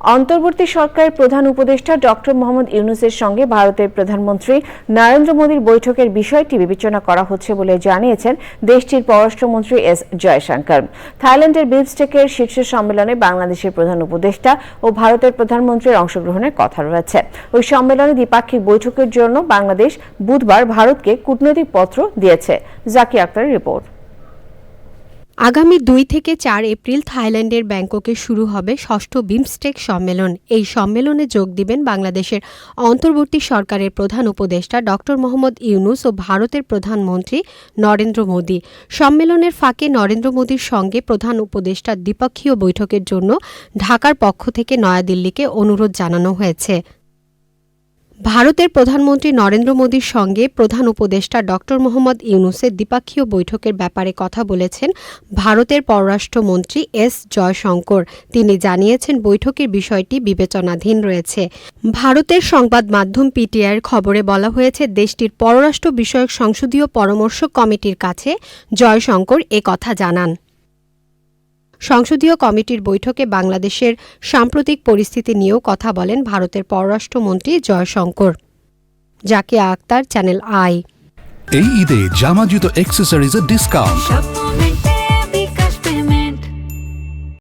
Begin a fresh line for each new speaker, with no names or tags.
অন্তর্বর্তী সরকারের প্রধান উপদেষ্টা ডক্টর মোহাম্মদ ইউনুসের সঙ্গে ভারতের প্রধানমন্ত্রী নরেন্দ্র মোদীর বৈঠকের বিষয়টি বিবেচনা করা হচ্ছে বলে জানিয়েছেন দেশটির পররাষ্ট্রমন্ত্রী এস জয়শঙ্কর। থাইল্যান্ডের বিমস্টেকের শীর্ষ সম্মেলনে বাংলাদেশের প্রধান উপদেষ্টা ও ভারতের প্রধানমন্ত্রীর অংশগ্রহণের কথা রয়েছে। ওই সম্মেলনে দ্বিপাক্ষিক বৈঠকের জন্য বাংলাদেশ বুধবার ভারতকে কূটনৈতিক পত্র দিয়েছে। জাকি আক্তারের রিপোর্ট।
আগামী দুই থেকে চার এপ্রিল থাইল্যান্ডের ব্যাংককে শুরু হবে ষষ্ঠ বিমস্টেক সম্মেলন। এই সম্মেলনে যোগ দিবেন বাংলাদেশের অন্তর্বর্তী সরকারের প্রধান উপদেষ্টা ড মোহাম্মদ ইউনুস ও ভারতের প্রধানমন্ত্রী নরেন্দ্র মোদী। সম্মেলনের ফাঁকে নরেন্দ্র মোদীর সঙ্গে প্রধান উপদেষ্টা দ্বিপক্ষীয় বৈঠকের জন্য ঢাকার পক্ষ থেকে নয়াদিল্লিকে অনুরোধ জানানো হয়েছে। ভারতের প্রধানমন্ত্রী নরেন্দ্র মোদীর সঙ্গে প্রধান উপদেষ্টা ড মোহাম্মদ ইউনুসের দ্বিপাক্ষীয় বৈঠকের ব্যাপারে কথা বলেছেন ভারতের পররাষ্ট্রমন্ত্রী এস জয়শঙ্কর। তিনি জানিয়েছেন বৈঠকের বিষয়টি বিবেচনাধীন রয়েছে। ভারতের সংবাদ মাধ্যম পিটিআইয়ের খবরে বলা হয়েছে, দেশটির পররাষ্ট্র বিষয়ক সংসদীয় পরামর্শ কমিটির কাছে জয়শঙ্কর কথা জানান। সংসদীয় কমিটির বৈঠকে বাংলাদেশের সাম্প্রতিক পরিস্থিতি নিয়েও কথা বলেন ভারতের পররাষ্ট্রমন্ত্রী Jaishankar. Zakia Akhtar channel I.
এই ঈদে জামা জুতো অ্যাক্সেসরিজের ডিসকাউন্ট